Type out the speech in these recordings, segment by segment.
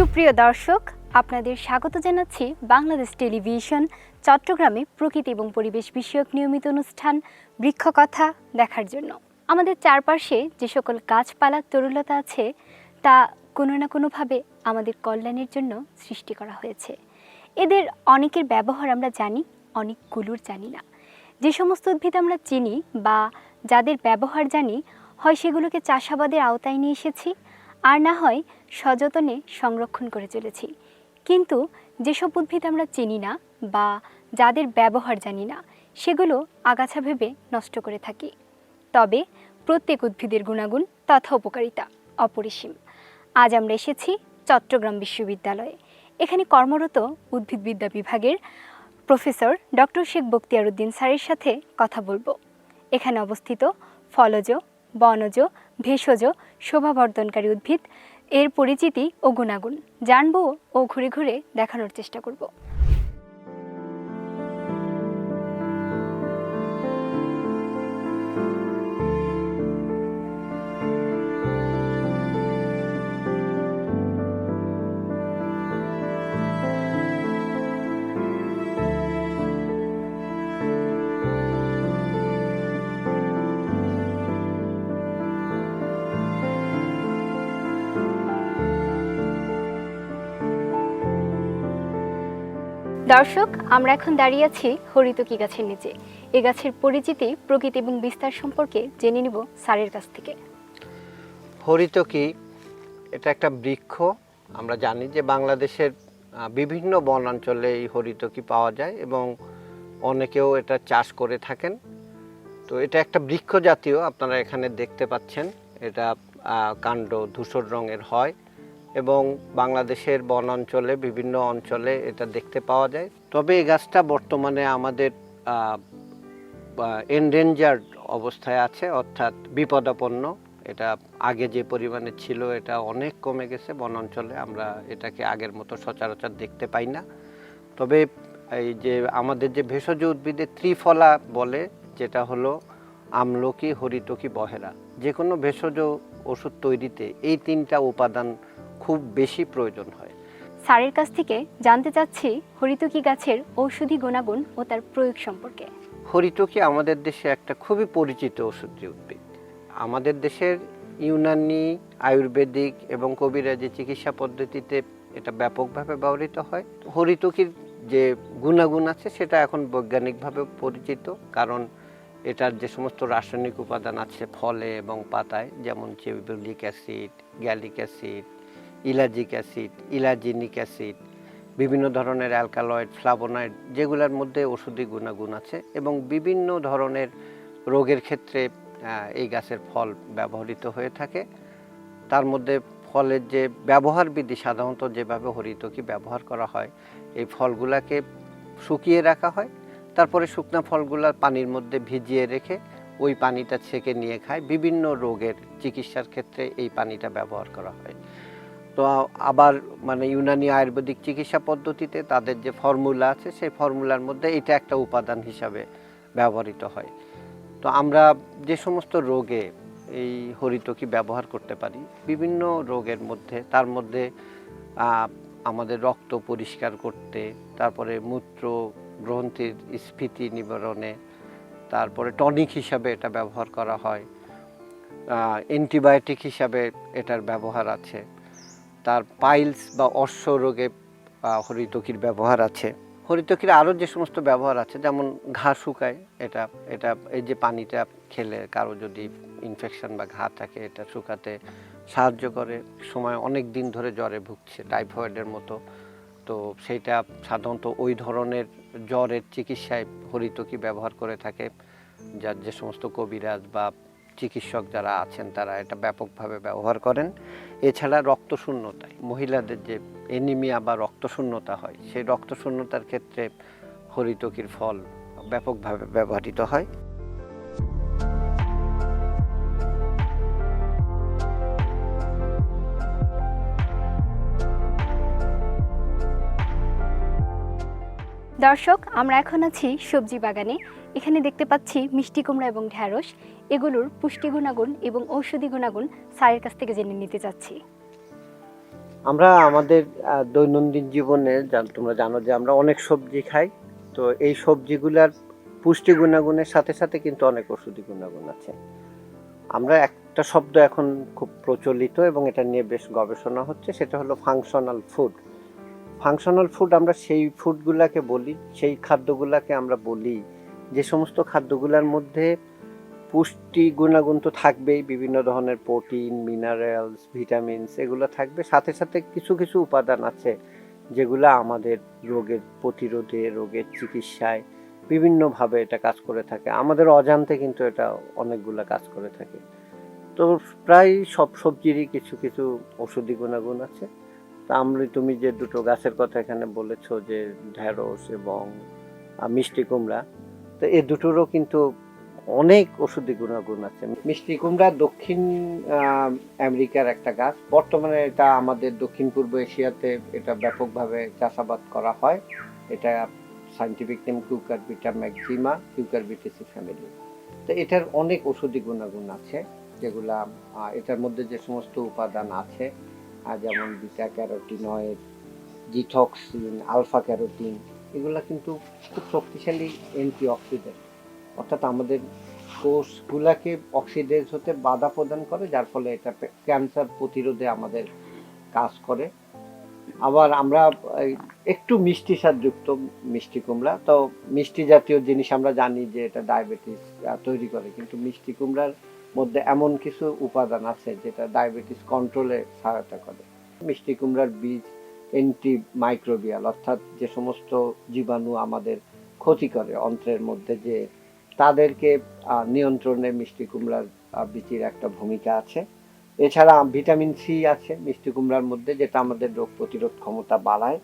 সুপ্রিয় দর্শক, আপনাদের স্বাগত জানাচ্ছি বাংলাদেশ টেলিভিশন, চট্টগ্রামে প্রকৃতি এবং পরিবেশ বিষয়ক নিয়মিত অনুষ্ঠান, বৃক্ষকথা দেখার জন্য। আমাদের চারপাশে যে সকল গাছপালা, তরুলতা আছে, তা কোনো না কোনোভাবে আমাদের কল্যাণের জন্য সৃষ্টি করা হয়েছে। এদের অনেকের ব্যবহার আমরা জানি অনেকগুলোর জানি না। যে সমস্ত উদ্ভিদ আমরা চিনি বা যাদের ব্যবহার জানি, হয় সেগুলোকে চাষাবাদের আওতায় নিয়ে এসেছি আর না হয় সযতনে সংরক্ষণ করে চলেছি। কিন্তু যেসব উদ্ভিদ আমরা চিনি না বা যাদের ব্যবহার জানি না, সেগুলো আগাছা ভেবে নষ্ট করে থাকি। তবে প্রত্যেক উদ্ভিদের গুণাগুণ তথা উপকারিতা অপরিসীম। আজ আমরা এসেছি চট্টগ্রাম বিশ্ববিদ্যালয়ে। এখানে কর্মরত উদ্ভিদবিদ্যা বিভাগের প্রফেসর ডক্টর শেখ বক্তিয়ার উদ্দিন স্যারের সাথে কথা বলব। এখানে অবস্থিত ফলজ বনজ, ভেষজ, শোভাবর্ধনকারী উদ্ভিদ, এর পরিচিতি ও গুণাগুণ। জানব ও ঘুরে ঘুরে দেখানোর চেষ্টা করব। দর্শক, আমরা এখন দাঁড়িয়ে আছি হরিতকি গাছের নিচে। এ গাছের পরিচিতি, প্রকৃতি এবং বিস্তার সম্পর্কে জেনে নিব স্যারের কাছ থেকে। হরিতকি, এটা একটা বৃক্ষ। আমরা জানি যে বাংলাদেশের বিভিন্ন বনাঞ্চলে এই হরিতকি পাওয়া যায় এবং অনেকেও এটা চাষ করে থাকেন। তো এটা একটা বৃক্ষ জাতীয়, আপনারা এখানে দেখতে পাচ্ছেন। এটা কাণ্ড ধূসর রঙের হয়। এবং বাংলাদেশের বনাঞ্চলে, বিভিন্ন অঞ্চলে এটা দেখতে পাওয়া যায়। তবে এই গাছটা বর্তমানে আমাদের এনডেঞ্জার্ড অবস্থায় আছে, অর্থাৎ বিপদাপন্ন। এটা আগে যে পরিমাণে ছিল, এটা অনেক কমে গেছে। বনাঞ্চলে আমরা এটাকে আগের মতো সচরাচর দেখতে পাই না। তবে এই যে আমাদের যে ভেষজ উদ্ভিদে ত্রিফলা বলে, যেটা হলো আমলকি, হরিতকি, বহেরা। যে কোনো ভেষজ ওষুধ তৈরিতে এই তিনটা উপাদান খুব বেশি প্রয়োজন হয়। স্যারের কাছ থেকে জানতে চাচ্ছি হরিতকি গাছের ঔষধি গুণাগুণ ও তার প্রয়োগ সম্পর্কে। হরিতকি আমাদের দেশে একটা খুবই পরিচিত ওষুধি উদ্ভিদ। আমাদের দেশের ইউনানি আয়ুর্বেদিক এবং কবিরাজি চিকিৎসা পদ্ধতিতে এটা ব্যাপকভাবে ব্যবহৃত হয়। হরিতকির যে গুণাগুণ আছে সেটা এখন বৈজ্ঞানিকভাবে পরিচিত কারণ এটার যে সমস্ত রাসায়নিক উপাদান আছে ফলে এবং পাতায় যেমন chebulic acid gallic acid ellagic acid ellaginic acid, বিভিন্ন ধরনের অ্যালকালয়েড ফ্লাভোনয়েড যেগুলোর মধ্যে ওষুধি গুণাগুণ আছে এবং বিভিন্ন ধরনের রোগের ক্ষেত্রে এই গাছের ফল ব্যবহৃত হয়ে থাকে। তার মধ্যে ফলের যে ব্যবহার বিধি, সাধারণত যেভাবে হরিতকি ব্যবহার করা হয়, এই ফলগুলাকে শুকিয়ে রাখা হয়। তারপরে শুকনা ফলগুলা পানির মধ্যে ভিজিয়ে রেখে ওই পানিটা ছেঁকে নিয়ে খায়। বিভিন্ন রোগের চিকিৎসার ক্ষেত্রে এই পানিটা ব্যবহার করা হয়। তো আবার মানে ইউনানি আয়ুর্বেদিক চিকিৎসা পদ্ধতিতে তাদের যে ফর্মুলা আছে, সেই ফর্মুলার মধ্যে এটা একটা উপাদান হিসাবে ব্যবহৃত হয়। তো আমরা যে সমস্ত রোগে এই হরিতকি ব্যবহার করতে পারি, বিভিন্ন রোগের মধ্যে, তার মধ্যে আমাদের রক্ত পরিষ্কার করতে, তারপরে মূত্র গ্রন্থির স্ফীতি নিবারণে, তারপরে টনিক হিসাবে এটা ব্যবহার করা হয় অ্যান্টিবায়োটিক হিসাবে এটার ব্যবহার আছে। তার পাইলস বা অশ্ব রোগে হরিতকির ব্যবহার আছে। হরিতকির আরও যে সমস্ত ব্যবহার আছে, যেমন ঘা শুকায়, এটা এটা, এই যে পানিটা খেলে কারও যদি ইনফেকশন বা ঘা থাকে, এটা শুকাতে সাহায্য করে। সময় অনেক দিন ধরে জ্বরে ভুগছে, টাইফয়েডের মতো। তো সেইটা সাধারণত ওই ধরনের জ্বরের চিকিৎসায় হরিতকি ব্যবহার করে থাকে, যার যে সমস্ত কবিরাজ বা চিকিৎসক যারা আছেন, তারা এটা ব্যাপকভাবে ব্যবহার করেন। এছাড়া রক্তশূন্যতায়, মহিলাদের যে এনিমিয়া বা রক্তশূন্যতা হয়, সেই রক্তশূন্যতার ক্ষেত্রে হরিতকির ফল ব্যাপকভাবে ব্যবহৃত হয়। দর্শক, আমরা এখন আছি সবজি বাগানে। এখানে দেখতে পাচ্ছি মিষ্টি কুমড়া এবং ঢ্যাঁড়স। এগুলোর পুষ্টি গুণাগুণ এবং ঔষধি গুণাগুণ স্যারের কাছ থেকে জেনে নিতে চাচ্ছি। আমরা আমাদের দৈনন্দিন জীবনে তোমরা জানো যে আমরা অনেক সবজি খাই। তো এই সবজিগুলার পুষ্টি গুণাগুণের সাথে সাথে কিন্তু অনেক ওষুধি গুণাগুণ আছে। আমরা একটা শব্দ এখন খুব প্রচলিত এবং এটা নিয়ে বেশ গবেষণা হচ্ছে, সেটা হলো ফাংশনাল ফুড ফাংশনাল ফুড আমরা সেই ফুডগুলাকে বলি, সেই খাদ্যগুলাকে আমরা বলি যে সমস্ত খাদ্যগুলোর মধ্যে পুষ্টি গুণাগুণ তো থাকবেই, বিভিন্ন ধরনের প্রোটিন, মিনারেলস, ভিটামিনস এগুলো থাকবে। সাথে সাথে কিছু কিছু উপাদান আছে যেগুলো আমাদের রোগের প্রতিরোধে, রোগের চিকিৎসায় বিভিন্নভাবে এটা কাজ করে থাকে। আমাদের অজান্তে কিন্তু এটা অনেকগুলো কাজ করে থাকে। তো প্রায় সব সবজিরই কিছু কিছু ওষুধি গুণাগুণ আছে। তা আমরা তুমি যে দুটো গাছের কথা এখানে বলেছ যে ঢেঁড়স এবং মিষ্টি কুমড়া তো এই দুটোরও কিন্তু অনেক ওষুধি গুণাগুণ আছে। মিষ্টি কুমড়া দক্ষিণ আমেরিকার একটা গাছ। বর্তমানে এটা আমাদের দক্ষিণ পূর্ব এশিয়াতে এটা ব্যাপকভাবে চাষাবাদ করা হয়। এটা scientific name cucurbita maxima cucurbitaceae family তো এটার অনেক ওষুধি গুণাগুণ আছে, যেগুলা এটার মধ্যে যে সমস্ত উপাদান আছে যেমন beta carotenoid detoxin alpha carotene এগুলা কিন্তু খুব শক্তিশালী অ্যান্টিঅক্সিডেন্ট অর্থাৎ আমাদের কোষগুলাকে অক্সিডেজ হতে বাধা প্রদান করে, যার ফলে এটা ক্যান্সার প্রতিরোধে আমাদের কাজ করে। আবার আমরা একটু মিষ্টি স্বাদযুক্ত মিষ্টি কুমড়া। তো মিষ্টি জাতীয় জিনিস আমরা জানি যে এটা ডায়াবেটিস তৈরি করে। কিন্তু মিষ্টি কুমড়ার মধ্যে এমন কিছু উপাদান আছে যেটা ডায়াবেটিস কন্ট্রোলে সহায়তা করে। মিষ্টি কুমড়ার বীজ অ্যান্টি মাইক্রোবিয়াল অর্থাৎ যে সমস্ত জীবাণু আমাদের ক্ষতি করে অন্ত্রের মধ্যে, যে তাদেরকে নিয়ন্ত্রণে মিষ্টি কুমড়ার বীচির একটা ভূমিকা আছে। এছাড়া ভিটামিন সি আছে মিষ্টি কুমড়ার মধ্যে, যেটা আমাদের রোগ প্রতিরোধ ক্ষমতা বাড়ায়।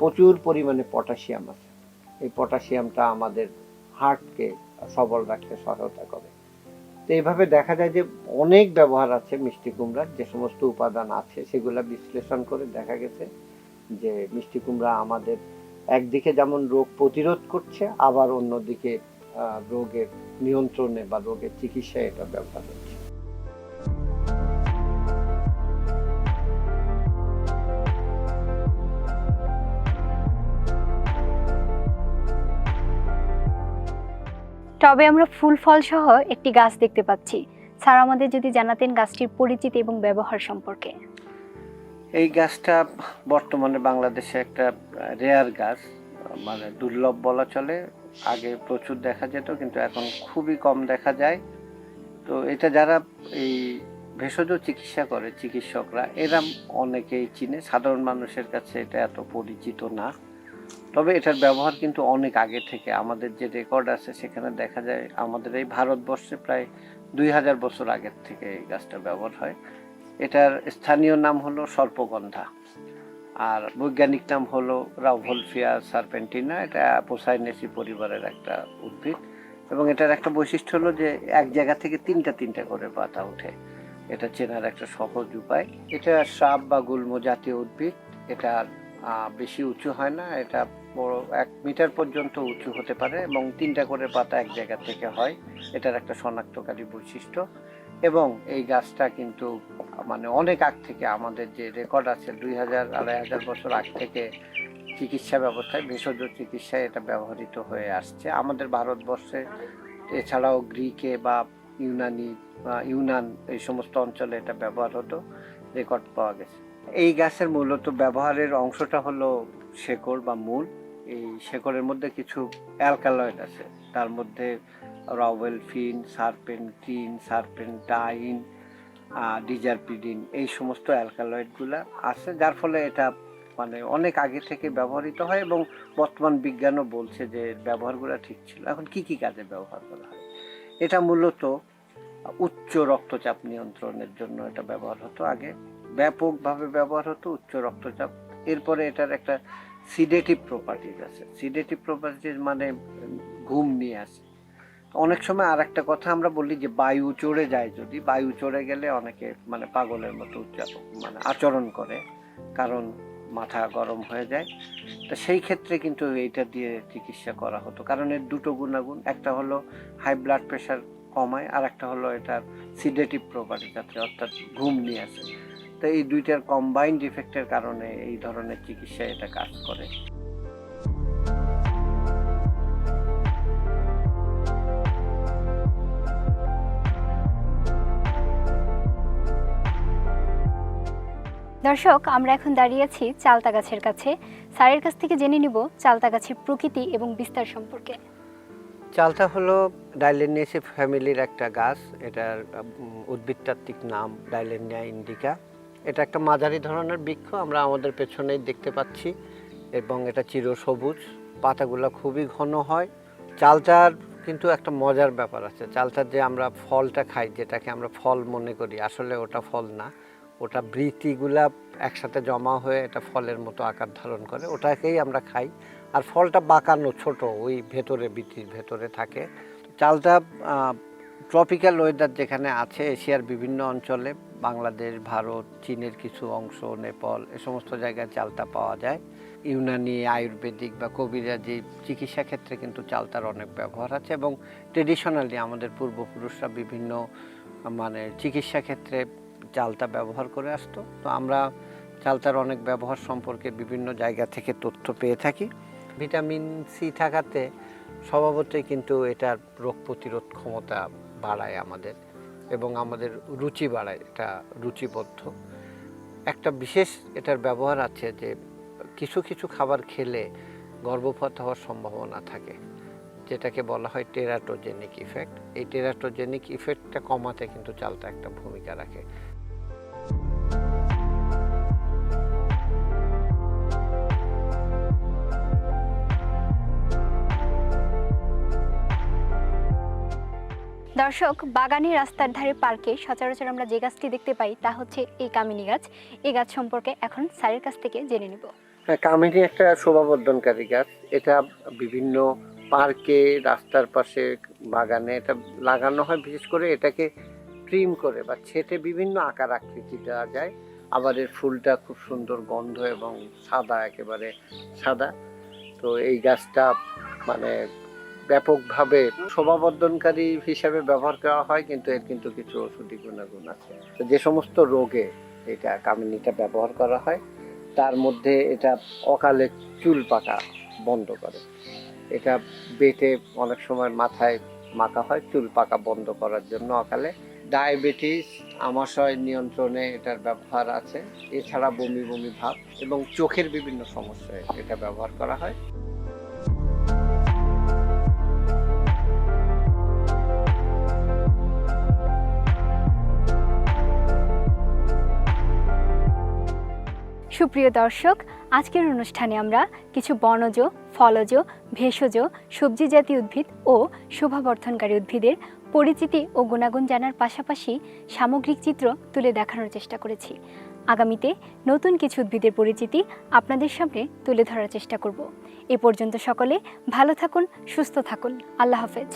প্রচুর পরিমাণে পটাশিয়াম আছে। এই পটাশিয়ামটা আমাদের হার্টকে সবল রাখতে সহায়তা করে। তো এইভাবে দেখা যায় যে অনেক ব্যবহার আছে মিষ্টি কুমড়ার যে সমস্ত উপাদান আছে সেগুলো বিশ্লেষণ করে দেখা গেছে যে মিষ্টি কুমড়া আমাদের একদিকে যেমন রোগ প্রতিরোধ করছে, আবার অন্যদিকে রোগের নিয়ন্ত্রণে বা রোগের চিকিৎসায় এটা ব্যবহার হচ্ছে। তবে আমরা ফুল ফল সহ একটি গাছ দেখতে পাচ্ছি। স্যার, আমাদের যদি জানাতেন গাছটির পরিচিতি এবং ব্যবহার সম্পর্কে। এই গাছটা বর্তমানে বাংলাদেশে একটা রেয়ার গাছ মানে দুর্লভ বলা চলে। আগে প্রচুর দেখা যেত, কিন্তু এখন খুবই কম দেখা যায়। তো এটা যারা এই ভেষজ চিকিৎসা করে, চিকিৎসকরা, এরা অনেকেই চিনে। সাধারণ মানুষের কাছে এটা এত পরিচিত না। তবে এটার ব্যবহার কিন্তু অনেক আগে থেকে। আমাদের যে রেকর্ড আছে, সেখানে দেখা যায় আমাদের এই ভারতবর্ষে প্রায় দুই হাজার বছর আগের থেকে এই গাছটা ব্যবহার হয়। এটার স্থানীয় নাম হলো সর্পগন্ধা। আর বৈজ্ঞানিক নাম হলো রাউভলফিয়া সার্পেন্টিনা। এটা পোসাইনেসি পরিবারের একটা উদ্ভিদ। এবং এটার একটা বৈশিষ্ট্য হলো যে এক জায়গা থেকে তিনটা তিনটা করে পাতা ওঠে। এটা চেনার একটা সহজ উপায়। এটা সাপ বা গুল্ম জাতীয় উদ্ভিদ। এটা বেশি উঁচু হয় না, এটা বড় এক মিটার পর্যন্ত উঁচু হতে পারে এবং তিনটা করে পাতা এক জায়গা থেকে হয়, এটার একটা শনাক্তকারী বৈশিষ্ট্য। এবং এই গাছটা কিন্তু মানে অনেক আগ থেকে আমাদের যে রেকর্ড আছে, দুই হাজার আড়াই হাজার বছর আগ থেকে চিকিৎসা ব্যবস্থায়, ভেষজ চিকিৎসায় এটা ব্যবহৃত হয়ে আসছে। আমাদের ভারতবর্ষে এছাড়াও গ্রিকে বা ইউনানি ইউনান এই সমস্ত অঞ্চলে এটা ব্যবহার হতো রেকর্ড পাওয়া গেছে। এই গাছের মূলত ব্যবহারের অংশটা হলো শেকড় বা মূল। এই শেকড়ের মধ্যে কিছু অ্যালকালয়েড আছে। তার মধ্যে রাওয়েলফিন সারপেন্টিন, সারপেন্টাইন ডিজারপিডিন এই সমস্ত অ্যালকালয়েডগুলো আছে, যার ফলে এটা মানে অনেক আগে থেকে ব্যবহৃত হয় এবং বর্তমান বিজ্ঞানও বলছে যে ব্যবহারগুলো ঠিক ছিল। এখন কি কি কাজে ব্যবহার করা হয়? এটা মূলত উচ্চ রক্তচাপ নিয়ন্ত্রণের জন্য এটা ব্যবহার হতো আগে। ব্যাপকভাবে ব্যবহার হতো উচ্চ রক্তচাপ। এরপরে এটার একটা সিডেটিভ প্রপার্টিজ আছে। সিডেটিভ প্রপার্টিজ মানে ঘুম নিয়ে আসে। অনেক সময় আর একটা কথা আমরা বলি যে বায়ু চড়ে যায় যদি। বায়ু চড়ে গেলে অনেকে মানে পাগলের মতো উচ্চারণ মানে আচরণ করে, কারণ মাথা গরম হয়ে যায়। তো সেই ক্ষেত্রে কিন্তু এইটা দিয়ে চিকিৎসা করা হতো। কারণ এর দুটো গুণাগুণ, একটা হলো হাই ব্লাড প্রেশার কমায় আর একটা হলো এটার সিডেটিভ প্রপার্টি যাতে অর্থাৎ ঘুম নিয়ে আসে। তো এই দুইটার কম্বাইন্ড ইফেক্টের কারণে এই ধরনের চিকিৎসা এটা কাজ করে। দর্শক আমরা এখন দাঁড়িয়ে আছি চালতা গাছের কাছে। স্যারের কাছ থেকে জেনে নিব চালতা গাছের প্রকৃতি এবং বিস্তার সম্পর্কে। চালতা হলো ডাইলেনিয়াসি ফ্যামিলির একটা গাছ। এটার উদ্ভিদতাত্ত্বিক নাম ডাইলেনিয়া ইন্ডিকা। এটা একটা মাঝারি ধরনের বৃক্ষ, আমরা আমাদের পেছনেই দেখতে পাচ্ছি। এবং এটা চিরসবুজ পাতাগুলো খুবই ঘন হয়। চালতার কিন্তু একটা মজার ব্যাপার আছে। চালতার যে আমরা ফলটা খাই, যেটাকে আমরা ফল মনে করি, আসলে ওটা ফল না। ওটা বৃতিগুলা একসাথে জমা হয়ে এটা ফলের মতো আকার ধারণ করে, ওটাকেই আমরা খাই। আর ফলটা বাঁকানো ছোট, ওই ভেতরে বৃতির ভেতরে থাকে। চালটা ট্রপিক্যাল ওয়েদার যেখানে আছে, এশিয়ার বিভিন্ন অঞ্চলে বাংলাদেশ, ভারত, চীনের কিছু অংশ, নেপাল, এ সমস্ত জায়গায় চালটা পাওয়া যায়। ইউনানি, আয়ুর্বেদিক বা কবিরাজি চিকিৎসা ক্ষেত্রে কিন্তু চালতার অনেক ব্যবহার আছে এবং ট্রেডিশনালি আমাদের পূর্বপুরুষরা বিভিন্ন মানে চিকিৎসা ক্ষেত্রে চালতা ব্যবহার করে আসতো। তো আমরা চালতার অনেক ব্যবহার সম্পর্কে বিভিন্ন জায়গা থেকে তথ্য পেয়ে থাকি। ভিটামিন সি থাকাতে স্বভাবতই কিন্তু এটার রোগ প্রতিরোধ ক্ষমতা বাড়ায় আমাদের। এবং আমাদের রুচি বাড়ায়, এটা রুচিবদ্ধ। একটা বিশেষ এটার ব্যবহার আছে যে, কিছু কিছু খাবার খেলে গর্ভপাত হওয়ার সম্ভাবনা থাকে, যেটাকে বলা হয় টেরাটোজেনিক ইফেক্ট এই টেরাটোজেনিক ইফেক্টটা কমাতে কিন্তু চালটা একটা ভূমিকা রাখে। দর্শক, বাগানি রাস্তার ধারে পার্কে সচরাচর আমরা যে গাছটি দেখতে পাই তা হচ্ছে এই কামিনী গাছ। এই গাছ সম্পর্কে এখন স্যারের কাছ থেকে জেনে নিব। হ্যাঁ কামিনী একটা শোভাবর্ধনকারী গাছ। এটা বিভিন্ন পার্কে, রাস্তার পাশে, বাগানে এটা লাগানো হয়। বিশেষ করে এটাকে ট্রিম করে বা ছেটে বিভিন্ন আকার আকৃতি দেওয়া যায়। আবার এর ফুলটা খুব সুন্দর গন্ধ এবং সাদা, একেবারে সাদা। তো এই গাছটা মানে ব্যাপকভাবে শোভাবর্ধনকারী হিসাবে ব্যবহার করা হয়, কিন্তু এর কিন্তু কিছু ওষুধি গুণাগুণ আছে। যে সমস্ত রোগে এটা কামিনীটা ব্যবহার করা হয়, তার মধ্যে এটা অকালে চুল পাকা বন্ধ করে। এটা বেটে অনেক সময় মাথায় মাখা হয়, চুল পাকা বন্ধ করার জন্য অকালে। ডায়াবেটিস, আমাশয় নিয়ন্ত্রণে এটার ব্যবহার আছে। এছাড়া বমি বমি ভাব এবং চোখের বিভিন্ন সমস্যায় এটা ব্যবহার করা হয়। সুপ্রিয় দর্শক, আজকের অনুষ্ঠানে আমরা কিছু বনজ, ফলজ, ভেষজ, সবজি জাতীয় উদ্ভিদ ও শোভাবর্ধনকারী উদ্ভিদের পরিচিতি ও গুণাগুণ জানার পাশাপাশি সামগ্রিক চিত্র তুলে দেখানোর চেষ্টা করেছি। আগামীতে নতুন কিছু উদ্ভিদের পরিচিতি আপনাদের সামনে তুলে ধরার চেষ্টা করব। এ পর্যন্ত সকলে ভালো থাকুন, সুস্থ থাকুন। আল্লাহ হাফেজ।